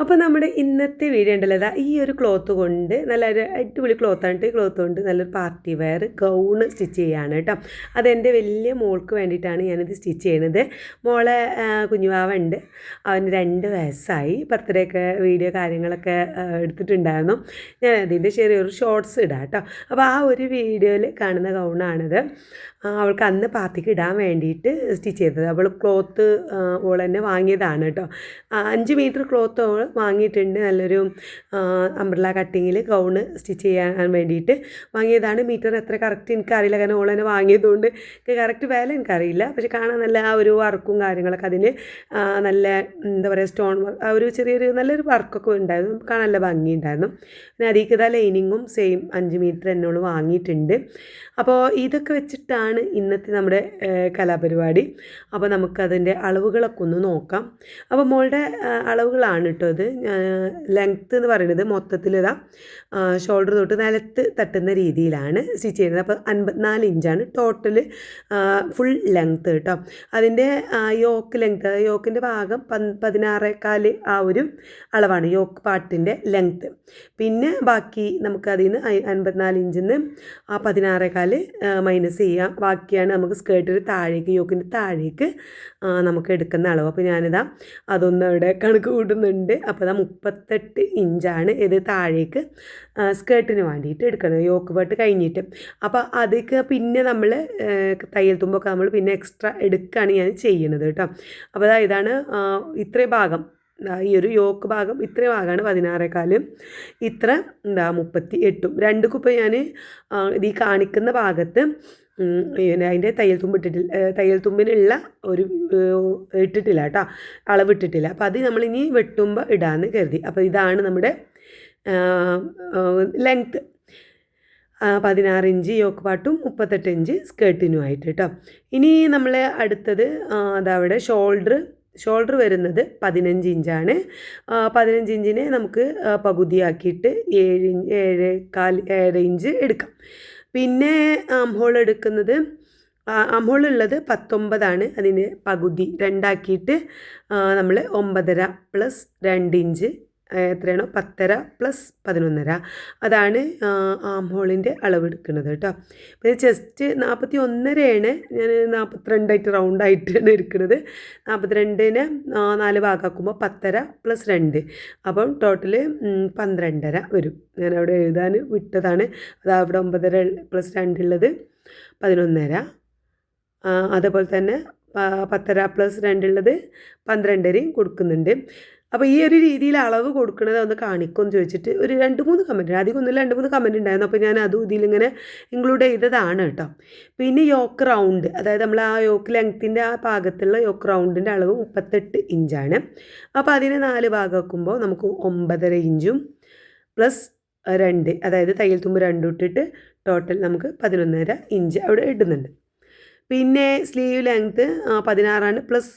അപ്പോൾ നമ്മുടെ ഇന്നത്തെ വീഡിയോ ഉണ്ടല്ലോ. അതാ ഈ ഒരു ക്ലോത്ത് കൊണ്ട് നല്ലൊരു അടിപൊളി ക്ലോത്താണ് ഈ ക്ലോത്ത് കൊണ്ട് നല്ലൊരു പാർട്ടി വെയർ ഗൗണ് സ്റ്റിച്ച് ചെയ്യാണ് കേട്ടോ അതെന്റെ വലിയ മോൾക്ക് വേണ്ടിയിട്ടാണ് ഞാനിത് സ്റ്റിച്ച് ചെയ്യണത്. മോളെ കുഞ്ഞുവാവുണ്ട് അവന് രണ്ട് വയസ്സായി. ബർത്ത്ഡേ വീഡിയോ കാര്യങ്ങളൊക്കെ എടുത്തിട്ടുണ്ടായിരുന്നു. ഞാൻ അതിന്റെ ചെറിയൊരു ഷോർട്സ് ഇടാം കേട്ടോ അപ്പോൾ ആ ഒരു വീഡിയോയിൽ കാണുന്ന ഗൗണാണിത് അവൾക്ക് അന്ന് പാർട്ടിക്ക് ഇടാൻ വേണ്ടിയിട്ട് സ്റ്റിച്ച് ചെയ്തത്. അവൾ ക്ലോത്ത് ഓൾ തന്നെ വാങ്ങിയതാണ് കേട്ടോ അഞ്ച് മീറ്റർ ക്ലോത്ത് അവൾ വാങ്ങിയിട്ടുണ്ട്. നല്ലൊരു അംബ്രല കട്ടിങ്ങിൽ ഗൗണ് സ്റ്റിച്ച് ചെയ്യാൻ വേണ്ടിയിട്ട് വാങ്ങിയതാണ്. മീറ്റർ എത്ര കറക്റ്റ് എനിക്കറിയില്ല. കാരണം ഓൾ തന്നെ വാങ്ങിയതുകൊണ്ട് കറക്റ്റ് വില എനിക്കറിയില്ല. പക്ഷെ കാണാൻ നല്ല ആ ഒരു വർക്കും കാര്യങ്ങളൊക്കെ അതിന് നല്ല എന്താ പറയുക സ്റ്റോൺ ആ ഒരു ചെറിയൊരു നല്ലൊരു വർക്കൊക്കെ ഉണ്ടായിരുന്നു. കാണാൻ നല്ല ഭംഗിയുണ്ടായിരുന്നു പിന്നെ അതിൽ ലൈനിങ്ങും സെയിം അഞ്ച് മീറ്റർ എന്നോട് വാങ്ങിയിട്ടുണ്ട്. അപ്പോൾ ഇതൊക്കെ വെച്ചിട്ടാണ് ഇന്നത്തെ നമ്മുടെ കലാപരിപാടി. അപ്പോൾ നമുക്കതിന്റെ അളവുകളൊക്കെ ഒന്ന് നോക്കാം. അപ്പോൾ മോളുടെ അളവുകളാണ് കേട്ടോ ഇത്. ലെങ്ത്ത് എന്ന് പറയുന്നത് മൊത്തത്തിൽ ഇതാ ഷോൾഡർ തൊട്ട് നിലത്ത് തട്ടുന്ന രീതിയിലാണ് സ്റ്റിച്ച് ചെയ്യുന്നത്. അപ്പോൾ അൻപത്തിനാല് ഇഞ്ചാണ് ടോട്ടൽ ഫുൾ ലെങ്ത്ത് കേട്ടോ അതിന്റെ യോക്ക് ലെങ്ത്ത് യോക്കിന്റെ ഭാഗം പതിനാറേക്കാൽ ആ ഒരു അളവാണ് യോക്ക് പാട്ടിന്റെ ലെങ്ത്ത് പിന്നെ ബാക്കി നമുക്ക് അതിൽ നിന്ന് അൻപത്തിനാല് ഇഞ്ചിൽ നിന്ന് ആ പതിനാറേക്കാൽ മൈനസ് ചെയ്യാം. ബാക്കിയാണ് നമുക്ക് സ്കേർട്ടിന് താഴേക്ക് യോക്കിന്റെ താഴേക്ക് നമുക്ക് എടുക്കുന്ന അളവ്. അപ്പോൾ ഞാനിതാ അതൊന്ന് അവിടെ കണക്ക് കൂട്ടുന്നുണ്ട്. അപ്പോൾ അതാ മുപ്പത്തെട്ട് ഇഞ്ചാണ് ഇത് താഴേക്ക് സ്കേർട്ടിന് വേണ്ടിയിട്ട് എടുക്കുന്നത് യോക്ക് പാട്ട് കഴിഞ്ഞിട്ട്. അപ്പോൾ അതൊക്കെ പിന്നെ നമ്മൾ തയ്യൽ തുമ്പൊക്കെ നമ്മൾ പിന്നെ എക്സ്ട്രാ എടുക്കുകയാണ് ഞാൻ ചെയ്യണത് കേട്ടോ. അപ്പോൾ ഇതാണ് ഇത്രയും ഭാഗം. ഈ ഒരു യോക്ക് ഭാഗം ഇത്രയും ഭാഗമാണ് പതിനാറേക്കാലും. ഇത്ര എന്താ മുപ്പത്തി എട്ടും രണ്ട് കുപ്പ ഞാൻ ഇത് ഈ കാണിക്കുന്ന ഭാഗത്ത് അതിന്റെ തയ്യൽ തുമ്പ് ഇട്ടിട്ടില്ല തയ്യൽ തുമ്പിനുള്ള ഒരു ഇട്ടിട്ടില്ല കേട്ടോ. അളവ് ഇട്ടിട്ടില്ല അപ്പോൾ അത് നമ്മളിനി വെട്ടുമ്പോൾ ഇടാമെന്ന് കരുതി. അപ്പോൾ ഇതാണ് നമ്മുടെ ലെങ്ത്ത് പതിനാറ് ഇഞ്ച് യോക്ക് പാട്ടും മുപ്പത്തെട്ട് ഇഞ്ച് സ്കേർട്ടിനുമായിട്ട് കേട്ടോ. ഇനി നമ്മൾ അടുത്തത് അതവിടെ ഷോൾഡർ ഷോൾഡർ വരുന്നത് പതിനഞ്ച് ഇഞ്ചാണ്. പതിനഞ്ച് ഇഞ്ചിനെ നമുക്ക് പകുതിയാക്കിയിട്ട് ഏഴ് ഏഴ് കാൽ ഏഴ് ഇഞ്ച് എടുക്കാം. പിന്നെ അംഹോൾ എടുക്കുന്നത് അംഹോൾ ഉള്ളത് പത്തൊമ്പതാണ്. അതിന് പകുതി രണ്ടാക്കിയിട്ട് നമ്മൾ ഒമ്പതര പ്ലസ് രണ്ട് ഇഞ്ച് എത്രയാണോ? പത്തര പ്ലസ് പതിനൊന്നര. അതാണ് ആം ഹോളിന്റെ അളവ് എടുക്കുന്നത് കേട്ടോ. പിന്നെ ചെസ്റ്റ് നാൽപ്പത്തി ഒന്നരയാണ് ഞാൻ നാൽപ്പത്തിരണ്ടായിട്ട് റൗണ്ടായിട്ടാണ് എടുക്കുന്നത്. നാൽപ്പത്തിരണ്ടിന് നാല് ഭാഗമാക്കുമ്പോൾ പത്തര പ്ലസ് രണ്ട്. അപ്പം ടോട്ടൽ പന്ത്രണ്ടര വരും. ഞാൻ അവിടെ എഴുതാൻ വിട്ടതാണ്. അത് അവിടെ ഒമ്പതര പ്ലസ് രണ്ടുള്ളത് പതിനൊന്നര. അതേപോലെ തന്നെ പത്തര പ്ലസ് രണ്ടുള്ളത് പന്ത്രണ്ടരയും കൊടുക്കുന്നുണ്ട്. അപ്പോൾ ഈ ഒരു രീതിയിൽ അളവ് കൊടുക്കുന്നത് ഒന്ന് കാണിക്കുമെന്ന് ചോദിച്ചിട്ട് ഒരു രണ്ട് മൂന്ന് കമന്റ് അധികം ഒന്നുമില്ല രണ്ട് മൂന്ന് കമന്റ് ഉണ്ടായിരുന്നു. അപ്പോൾ ഞാൻ അതും ഇതിലിങ്ങനെ ഇൻക്ലൂഡ് ചെയ്തതാണ് കേട്ടോ. പിന്നെ യോക്ക് റൗണ്ട് അതായത് നമ്മൾ ആ യോക്ക് ലെങ്ത്തിന്റെ ആ ഭാഗത്തുള്ള യോക്ക് റൗണ്ടിന്റെ അളവ് മുപ്പത്തെട്ട് ഇഞ്ചാണ് അപ്പോൾ അതിനെ നാല് ഭാഗമാക്കുമ്പോൾ നമുക്ക് ഒമ്പതര ഇഞ്ചും പ്ലസ് രണ്ട് അതായത് തയ്യൽ തുമ്പ് രണ്ടും ഇട്ടിട്ട് ടോട്ടൽ നമുക്ക് പതിനൊന്നര ഇഞ്ച് അവിടെ ഇടുന്നുണ്ട്. പിന്നെ സ്ലീവ് ലെങ്ത്ത് പതിനാറാണ്. പ്ലസ്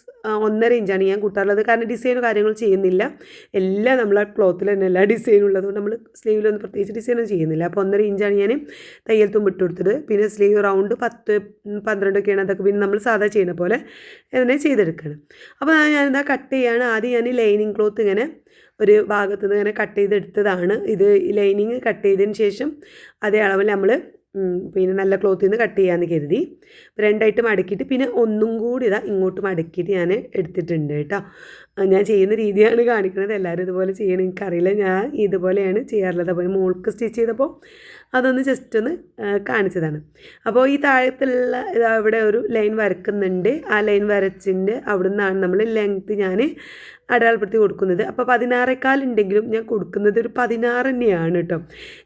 ഒന്നര ഇഞ്ചാണ് ഞാൻ കൂട്ടാറുള്ളത്. കാരണം ഡിസൈനും കാര്യങ്ങൾ ചെയ്യുന്നില്ല. എല്ലാം നമ്മൾ ആ ക്ലോത്തിൽ തന്നെ എല്ലാ ഡിസൈനും ഉള്ളതുകൊണ്ട് നമ്മൾ സ്ലീവിലൊന്നും പ്രത്യേകിച്ച് ഡിസൈനൊന്നും ചെയ്യുന്നില്ല. അപ്പോൾ ഒന്നര ഇഞ്ചാണ് ഞാൻ തയ്യൽ തുമ്പിട്ട് കൊടുത്തത് പിന്നെ സ്ലീവ് റൗണ്ട് പത്ത് പന്ത്രണ്ടൊക്കെയാണ് അതൊക്കെ പിന്നെ നമ്മൾ സാധാ ചെയ്യുന്ന പോലെ അങ്ങനെ ചെയ്തെടുക്കണം. അപ്പോൾ ഞാനിതാ കട്ട് ചെയ്യാണ്. ആദ്യം ഞാൻ ലൈനിങ് ക്ലോത്ത് ഇങ്ങനെ ഒരു ഭാഗത്തുനിന്ന് ഇങ്ങനെ കട്ട് ചെയ്തെടുത്തതാണ്. ഇത് ലൈനിങ് കട്ട് ചെയ്തതിന് ശേഷം അതേ അളവിൽ നമ്മൾ പിന്നെ നല്ല ക്ലോത്തിൽ നിന്ന് കട്ട് ചെയ്യാമെന്ന് കരുതി. രണ്ടായിട്ട് മടക്കിയിട്ട് പിന്നെ ഒന്നും കൂടി ഇതാ ഇങ്ങോട്ട് മടക്കിയിട്ട് ഞാൻ എടുത്തിട്ടുണ്ട് കേട്ടോ. ഞാൻ ചെയ്യുന്ന രീതിയാണ് കാണിക്കുന്നത് എല്ലാവരും ഇതുപോലെ ചെയ്യണം. എനിക്കറിയില്ല. ഞാൻ ഇതുപോലെയാണ് ചെയ്യാറുള്ളത്. അപ്പോൾ മോൾക്ക് സ്റ്റിച്ച് ചെയ്തപ്പോൾ അതൊന്ന് ജസ്റ്റ് ഒന്ന് കാണിച്ചതാണ്. അപ്പോൾ ഈ താഴത്തുള്ള അവിടെ ഒരു ലൈൻ വരക്കുന്നുണ്ട്. ആ ലൈൻ വരച്ചിന്റെ അവിടെ നിന്നാണ് നമ്മൾ ലെങ്ത്ത് ഞാൻ അടയാളപ്പെടുത്തി കൊടുക്കുന്നത്. അപ്പോൾ പതിനാറേക്കാൽ ഉണ്ടെങ്കിലും ഞാൻ കൊടുക്കുന്നത് ഒരു പതിനാറ് തന്നെയാണ് കേട്ടോ.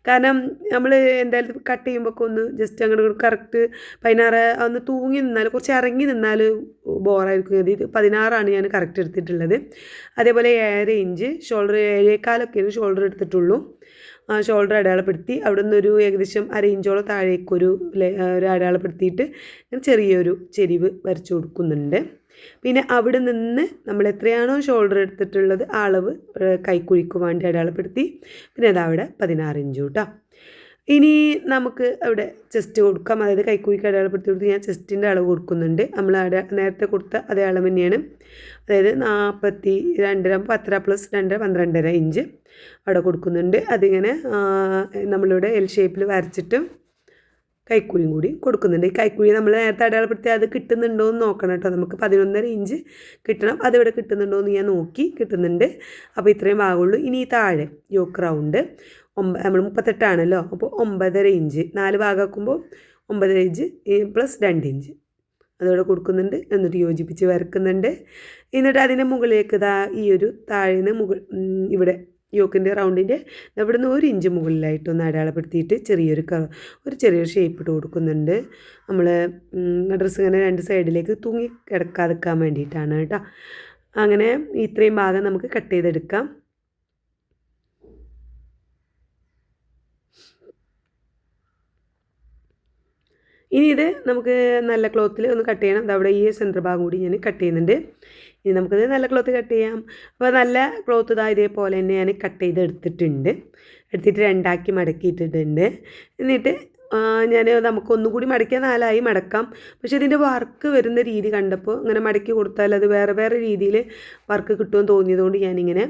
കാരണം നമ്മൾ എന്തായാലും കട്ട് ചെയ്യുമ്പോൾ ഒന്ന് ജസ്റ്റ് അങ്ങോട്ട് കറക്റ്റ് പതിനാറ് ഒന്ന് തൂങ്ങി നിന്നാൽ കുറച്ച് ഇറങ്ങി നിന്നാൽ ബോറായിരിക്കും ഇത് പതിനാറാണ് ഞാൻ കറക്റ്റ് എടുത്തിട്ടുള്ളത്. അതേപോലെ ഏഴര ഇഞ്ച് ഷോൾഡർ ഏഴേക്കാലൊക്കെയാണ് ഷോൾഡർ എടുത്തിട്ടുള്ളൂ. ഷോൾഡർ അടയാളപ്പെടുത്തി അവിടെ നിന്നൊരു ഏകദേശം അര ഇഞ്ചോളം താഴേക്കൊരു ഒരു അടയാളപ്പെടുത്തിയിട്ട് ഞാൻ ചെറിയൊരു ചെരിവ് വരച്ചു കൊടുക്കുന്നുണ്ട്. പിന്നെ അവിടെ നിന്ന് നമ്മൾ എത്രയാണോ ഷോൾഡർ എടുത്തിട്ടുള്ളത് അളവ് കൈക്കുഴിക്ക് വേണ്ടി അടയാളപ്പെടുത്തി. പിന്നെ അതവിടെ പതിനാറ് ഇഞ്ച് കേട്ടോ. ഇനി നമുക്ക് അവിടെ ചെസ്റ്റ് കൊടുക്കാം. അതായത് കൈക്കൂലിക്ക് അടയാളപ്പെടുത്തി കൊടുത്ത് ഞാൻ ചെസ്റ്റിന്റെ അളവ് കൊടുക്കുന്നുണ്ട്. നമ്മൾ അട നേരത്തെ കൊടുത്ത അതേ അളവ് തന്നെയാണ്. അതായത് നാൽപ്പത്തി രണ്ടര പത്തര പ്ലസ് രണ്ടര പന്ത്രണ്ടര ഇഞ്ച് അവിടെ കൊടുക്കുന്നുണ്ട്. അതിങ്ങനെ നമ്മളിവിടെ എൽ ഷേപ്പിൽ വരച്ചിട്ട് കൈക്കൂലിയും കൂടി കൊടുക്കുന്നുണ്ട്. ഈ കൈക്കൂലി നമ്മൾ നേരത്തെ അടയാളപ്പെടുത്തി അത് കിട്ടുന്നുണ്ടോ എന്ന് നോക്കണം കേട്ടോ. നമുക്ക് പതിനൊന്നര ഇഞ്ച് കിട്ടണം. അതിവിടെ കിട്ടുന്നുണ്ടോ എന്ന് ഞാൻ നോക്കി കിട്ടുന്നുണ്ട്. അപ്പോൾ ഇത്രയും ഭാഗമുള്ളൂ ഇനി താഴെ യോക്ക് റൗണ്ട് ഒമ്പ നമ്മൾ മുപ്പത്തെട്ടാണല്ലോ. അപ്പോൾ ഒമ്പതര ഇഞ്ച്. നാല് ഭാഗമാക്കുമ്പോൾ ഒമ്പതര ഇഞ്ച് പ്ലസ് രണ്ട് ഇഞ്ച്. അതോടെ കൊടുക്കുന്നുണ്ട്. എന്നിട്ട് യോജിപ്പിച്ച് വരക്കുന്നുണ്ട്. എന്നിട്ട് അതിന്റെ മുകളിലേക്ക് ഇതാ ഈ ഒരു താഴേന്ന് മുകൾ ഇവിടെ യോക്കിന്റെ റൗണ്ടിന്റെ ഇവിടെ നിന്ന് ഒരു ഇഞ്ച് മുകളിലായിട്ട് ഒന്ന് അടയാളപ്പെടുത്തിയിട്ട് ചെറിയൊരു ക ഒരു ചെറിയൊരു ഷേപ്പ് ഇട്ട് കൊടുക്കുന്നുണ്ട്. നമ്മൾ ഡ്രസ്സ് ഇങ്ങനെ രണ്ട് സൈഡിലേക്ക് തൂങ്ങി കിടക്കാതിരിക്കാൻ വേണ്ടിയിട്ടാണ് കേട്ടോ. അങ്ങനെ ഇത്രയും ഭാഗം നമുക്ക് കട്ട് ചെയ്തെടുക്കാം. ഇനി ഇത് നമുക്ക് നല്ല ക്ലോത്തിൽ ഒന്ന് കട്ട് ചെയ്യണം. അതവിടെ ഈ സെന്റർ ഭാഗം കൂടി ഞാൻ കട്ട് ചെയ്യുന്നുണ്ട്. ഇനി നമുക്കിത് നല്ല ക്ലോത്ത് കട്ട് ചെയ്യാം. അപ്പോൾ നല്ല ക്ലോത്ത് ഇതാ ഇതേപോലെ തന്നെ ഞാൻ കട്ട് ചെയ്ത് എടുത്തിട്ടുണ്ട് എടുത്തിട്ട് രണ്ടാക്കി മടക്കിയിട്ടിട്ടുണ്ട്. എന്നിട്ട് ഞാൻ നമുക്ക് ഒന്നുകൂടി മടക്കിയാൽ നാലായി മടക്കാം. പക്ഷേ ഇതിന്റെ വർക്ക് വരുന്ന രീതി കണ്ടപ്പോൾ ഇങ്ങനെ മടക്കി കൊടുത്താൽ അത് വേറെ വേറെ രീതിയിൽ വർക്ക് കിട്ടുമെന്ന് തോന്നിയതുകൊണ്ട് ഞാനിങ്ങനെ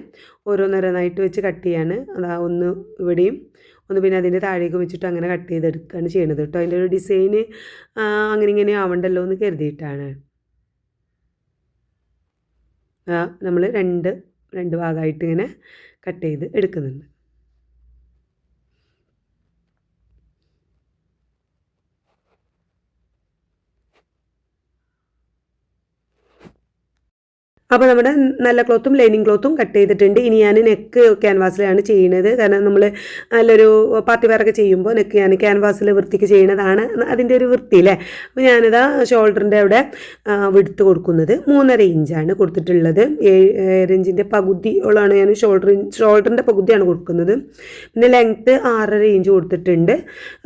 ഓരോന്നോരോന്നായിട്ട് വെച്ച് കട്ട് ചെയ്യാണ്. അതാ ഒന്ന് ഇവിടെയും ഒന്ന് പിന്നെ അതിന്റെ താഴേക്ക് വെച്ചിട്ട് അങ്ങനെ കട്ട് ചെയ്തെടുക്കുകയാണ് ചെയ്യണത് കേട്ടോ. അതിന്റെ ഒരു ഡിസൈന് അങ്ങനെ ഇങ്ങനെ ആവണ്ടല്ലോ എന്ന് കരുതിയിട്ടാണ്. നമ്മൾ രണ്ട് രണ്ട് ഭാഗമായിട്ട് ഇങ്ങനെ കട്ട് ചെയ്ത് എടുക്കുന്നുണ്ട്. അപ്പോൾ നമ്മുടെ നല്ല ക്ലോത്തും ലൈനിങ് ക്ലോത്തും കട്ട് ചെയ്തിട്ടുണ്ട്. ഇനി ഞാൻ നെക്ക് ക്യാൻവാസിലാണ് ചെയ്യുന്നത് കാരണം നമ്മൾ നല്ലൊരു പാർട്ടി വെയറൊക്കെ ചെയ്യുമ്പോൾ നെക്ക് ഞാൻ ക്യാൻവാസിൽ വൃത്തിക്ക് ചെയ്യുന്നതാണ് അതിന്റെ ഒരു വൃത്തി അല്ലേ? അപ്പോൾ ഞാനിതാ ഷോൾഡറിന്റെ അവിടെ വിടുത്ത് കൊടുക്കുന്നത്. മൂന്നര ഇഞ്ചാണ് കൊടുത്തിട്ടുള്ളത്. ഏഴ് ഇഞ്ചിന്റെ പകുതിയോളാണ് ഞാൻ ഷോൾഡർ ഷോൾഡറിന്റെ പകുതിയാണ് കൊടുക്കുന്നത്. പിന്നെ ലെങ്ത്ത് ആറര ഇഞ്ച് കൊടുത്തിട്ടുണ്ട്.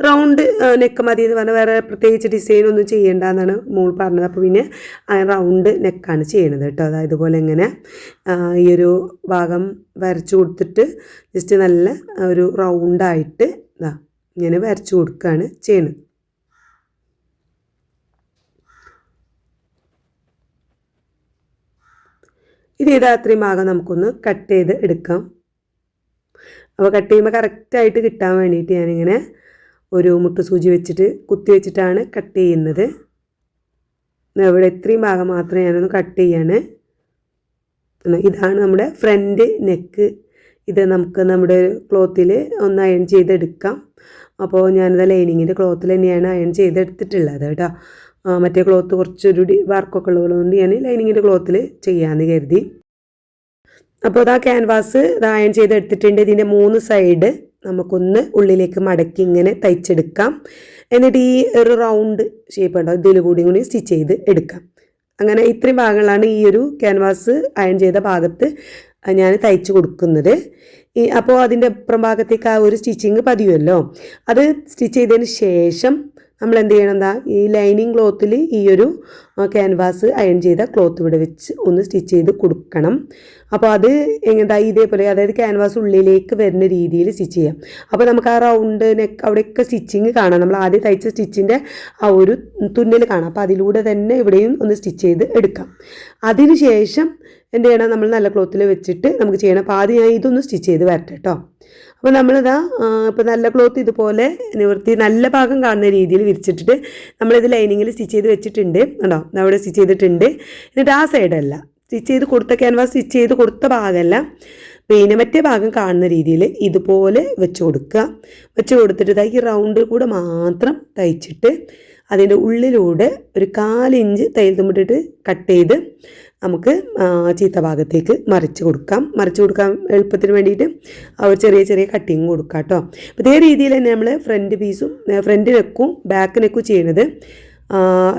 റൗണ്ട് നെക്ക് മതി എന്ന് പറഞ്ഞാൽ വേറെ പ്രത്യേകിച്ച് ഡിസൈൻ ഒന്നും ചെയ്യേണ്ട എന്നാണ് മോൾ പറഞ്ഞത്. അപ്പോൾ പിന്നെ റൗണ്ട് നെക്കാണ് ചെയ്യണത് കേട്ടോ. അതായത് ഇതുപോലെ ഇങ്ങനെ ഈ ഒരു ഭാഗം വരച്ചു കൊടുത്തിട്ട് ജസ്റ്റ് നല്ല ഒരു റൗണ്ടായിട്ട് ഇതാ ഇങ്ങനെ വരച്ചു കൊടുക്കുകയാണ് ചെയ്യുന്നത് ഇത് ഇതാ അത്രയും ഭാഗം നമുക്കൊന്ന് കട്ട് ചെയ്ത് എടുക്കാം. അപ്പോൾ കട്ട് ചെയ്യുമ്പോൾ കറക്റ്റായിട്ട് കിട്ടാൻ വേണ്ടിയിട്ട് ഞാനിങ്ങനെ ഒരു മുട്ട് സൂചി വെച്ചിട്ട് കുത്തി വെച്ചിട്ടാണ് കട്ട് ചെയ്യുന്നത്. ഇവിടെ ഇത്രയും ഭാഗം മാത്രമേ ഞാനൊന്ന് കട്ട് ചെയ്യാണ്. എന്നാ ഇതാണ് നമ്മുടെ ഫ്രണ്ട് നെക്ക് ഇത് നമുക്ക് നമ്മുടെ ക്ലോത്തിൽ ഒന്ന് അയൺ ചെയ്തെടുക്കാം. അപ്പോൾ ഞാനിത് ലൈനിങ്ങിന്റെ ക്ലോത്തിൽ തന്നെയാണ് അയൺ ചെയ്തെടുത്തിട്ടുള്ളത് കേട്ടോ. മറ്റേ ക്ലോത്ത് കുറച്ചൊരു വർക്കൊക്കെ ഉള്ളതുകൊണ്ട് ഞാൻ ലൈനിങ്ങിന്റെ ക്ലോത്തിൽ ചെയ്യാമെന്ന് കരുതി. അപ്പോൾ ഇതാ ക്യാൻവാസ് ഇത് അയൺ ചെയ്തെടുത്തിട്ടുണ്ട്. ഇതിന്റെ മൂന്ന് സൈഡ് നമുക്കൊന്ന് ഉള്ളിലേക്ക് മടക്കി ഇങ്ങനെ തയ്ച്ചെടുക്കാം. എന്നിട്ട് ഈ ഒരു റൗണ്ട് ഷേപ്പ് ഉണ്ടോ? ഇതിൽ കൂടി കൂടി സ്റ്റിച്ച് ചെയ്ത് എടുക്കാം. അങ്ങനെ ഇത്രയും ഭാഗങ്ങളാണ് ഈ ഒരു ക്യാൻവാസ് അയൺ ചെയ്ത ഭാഗത്ത് ഞാൻ തയ്ച്ചു കൊടുക്കുന്നത്. അപ്പോൾ അതിന്റെ അപ്പുറം ഭാഗത്തേക്ക് ആ ഒരു സ്റ്റിച്ചിങ് പതിയുമല്ലോ. അത് സ്റ്റിച്ച് ചെയ്തതിന് ശേഷം നമ്മൾ എന്ത് ചെയ്യണം എന്താ ഈ ലൈനിങ് ക്ലോത്തിൽ ഈ ഒരു ക്യാൻവാസ് അയൺ ചെയ്ത ക്ലോത്ത് ഇവിടെ വെച്ച് ഒന്ന് സ്റ്റിച്ച് ചെയ്ത് കൊടുക്കണം. അപ്പോൾ അത് എന്താ ഇതേപോലെ അതായത് ക്യാൻവാസ് ഉള്ളിലേക്ക് വരുന്ന രീതിയിൽ സ്റ്റിച്ച് ചെയ്യാം. അപ്പോൾ നമുക്ക് ആ റൗണ്ട് നെക്ക് അവിടെയൊക്കെ സ്റ്റിച്ചിങ് കാണാം. നമ്മൾ ആദ്യം തയ്ച്ച സ്റ്റിച്ചിന്റെ ആ ഒരു തുന്നൽ കാണാം. അപ്പോൾ അതിലൂടെ തന്നെ ഇവിടെയും ഒന്ന് സ്റ്റിച്ച് ചെയ്ത് എടുക്കാം. അതിന് ശേഷം എന്ത് ചെയ്യണം നമ്മൾ നല്ല ക്ലോത്തിൽ വെച്ചിട്ട് നമുക്ക് ചെയ്യണം. അപ്പോൾ ആദ്യം ഞാൻ ഇതൊന്ന് സ്റ്റിച്ച് ചെയ്ത് വരട്ടെ കേട്ടോ. അപ്പോൾ നമ്മളിതാ ഇപ്പോൾ നല്ല ക്ലോത്ത് ഇതുപോലെ നിവർത്തി നല്ല ഭാഗം കാണുന്ന രീതിയിൽ വിരിച്ചിട്ടിട്ട് നമ്മളിത് ലൈനിങ്ങിൽ സ്റ്റിച്ച് ചെയ്ത് വെച്ചിട്ടുണ്ട്. കേട്ടോ അവിടെ സ്റ്റിച്ച് ചെയ്തിട്ടുണ്ട്. എന്നിട്ട് ആ സൈഡല്ല. സ്റ്റിച്ച് ചെയ്ത് കൊടുത്ത ക്യാൻവാസ് സ്റ്റിച്ച് ചെയ്ത് കൊടുത്ത ഭാഗമല്ല പിന്നെ മറ്റേ ഭാഗം കാണുന്ന രീതിയിൽ ഇതുപോലെ വെച്ച് കൊടുക്കുക. വെച്ച് കൊടുത്തിട്ട് ഈ റൗണ്ടിൽ കൂടെ മാത്രം തയ്ച്ചിട്ട് അതിന്റെ ഉള്ളിലൂടെ ഒരു കാലിഞ്ച് തയ്യൽ തുമ്പിട്ടിട്ട് കട്ട് ചെയ്ത് നമുക്ക് ചീത്ത ഭാഗത്തേക്ക് മറിച്ച് കൊടുക്കാം. മറിച്ച് കൊടുക്കാൻ എളുപ്പത്തിന് വേണ്ടിയിട്ട് ഒരു ചെറിയ ചെറിയ കട്ടിങ് കൊടുക്കാം കേട്ടോ. ഇതേ രീതിയിൽ തന്നെ നമ്മൾ ഫ്രണ്ട് പീസും ഫ്രണ്ട് നെക്കും ബാക്ക് നെക്കും ചെയ്യണത്